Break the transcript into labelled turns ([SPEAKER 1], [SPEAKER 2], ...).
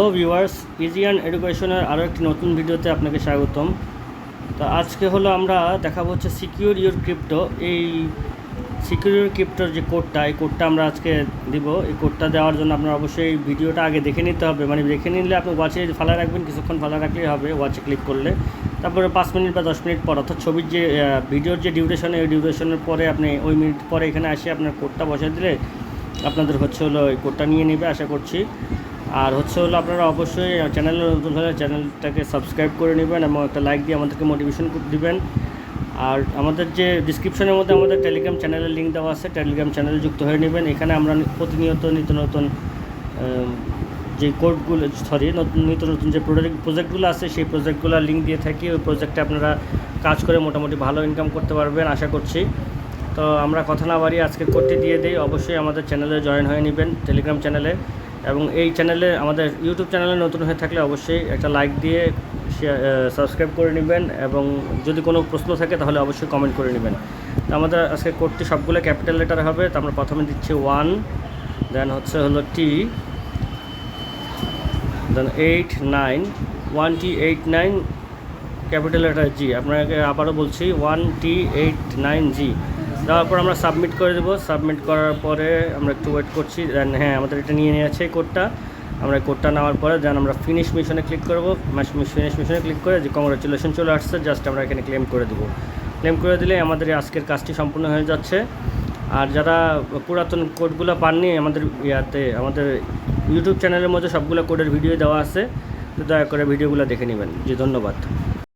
[SPEAKER 1] Hello viewers Aegean এডুকেশনের আরও একটি নতুন ভিডিওতে আপনাকে স্বাগতম। তো আজকে হলো আমরা দেখাবো হচ্ছে সিকিউর ইউর ক্রিপ্টো এই সিকিউর ইউর ক্রিপ্টোর যে কোডটা, এই কোডটা আমরা আজকে দিব। এই কোডটা দেওয়ার জন্য আপনার অবশ্যই ভিডিওটা আগে দেখে নিতে হবে। মানে দেখে নিলে আপনি ওয়াচে ফালা রাখবেন, কিছুক্ষণ ফালা রাখলেই হবে ওয়াচে ক্লিক করলে। তারপরে পাঁচ মিনিট বা দশ মিনিট পর, অর্থাৎ ছবির যে ভিডিওর যে ডিউরেশন ওই ডিউরেশনের পরে আপনি ওই মিনিট পরে এখানে আসে আপনার কোডটা বসে দিলে আপনাদের হচ্ছে হলো এই কোডটা নিয়ে নেবে, আশা করছি। আর হচ্ছে হলো আপনারা অবশ্যই চ্যানেলে নতুন হলে চ্যানেলটাকে সাবস্ক্রাইব করে নেবেন এবং একটা লাইক দিয়ে আমাদেরকে মোটিভেশন দিবেন। আর আমাদের যে ডিসক্রিপশনের মধ্যে আমাদের টেলিগ্রাম চ্যানেলের লিঙ্ক দেওয়া আছে টেলিগ্রাম চ্যানেলে যুক্ত হয়ে নেবেন। এখানে আমরা প্রতিনিয়ত নিত্য নতুন যে কোডগুলো সরি নতুন, নিত্য নতুন যে প্রোজেক্ট প্রজেক্টগুলো আছে, সেই প্রজেক্টগুলোর লিঙ্ক দিয়ে থাকি। ওই প্রজেক্টে আপনারা কাজ করে মোটামুটি ভালো ইনকাম করতে পারবেন, আশা করছি। তো আমরা কথা না বাড়িয়ে আজকের কোডটি দিয়ে দিই। অবশ্যই আমাদের চ্যানেলে জয়েন হয়ে নেবেন টেলিগ্রাম চ্যানেলে এবং এই চ্যানেলে আমাদের ইউটিউব চ্যানেলে নতুন হয়ে থাকলে অবশ্যই একটা লাইক দিয়ে সাবস্ক্রাইব করে নেবেন এবং যদি কোনো প্রশ্ন থাকে তাহলে অবশ্যই কমেন্ট করে নেবেন। আমাদের আজকে কোডটি সবগুলো ক্যাপিটাল লেটার হবে। তো আমরা প্রথমে দিচ্ছি ওয়ান দেন হচ্ছে হলো T then eight nine one T eight nine capital letter G আপনাকে আবারও বলছি one T eight nine G দেওয়ার পর আমরা সাবমিট করে দেবো। সাবমিট করার পরে আমরা একটু ওয়েট করছি। দেন হ্যাঁ আমাদের এটা নিয়ে নিয়েছে এই কোডটা আমরা কোডটা নেওয়ার পরে দেন আমরা ফিনিশ মিশনে ক্লিক করব। ফিনিশ মিশনে ক্লিক করে যে কংগ্রাচুলেশন চলে আসছে জাস্ট আমরা এখানে ক্লেম করে দেবো। ক্লেম করে দিলে আমাদের আজকের কাজটি সম্পূর্ণ হয়ে যাচ্ছে। আর যারা পুরাতন কোডগুলো পাননি, আমাদের ইয়াতে, আমাদের ইউটিউব চ্যানেলের মধ্যে সবগুলো কোডের ভিডিও দেওয়া আছে। তো দয়া করে ভিডিওগুলো দেখে নেবেন। জি, ধন্যবাদ।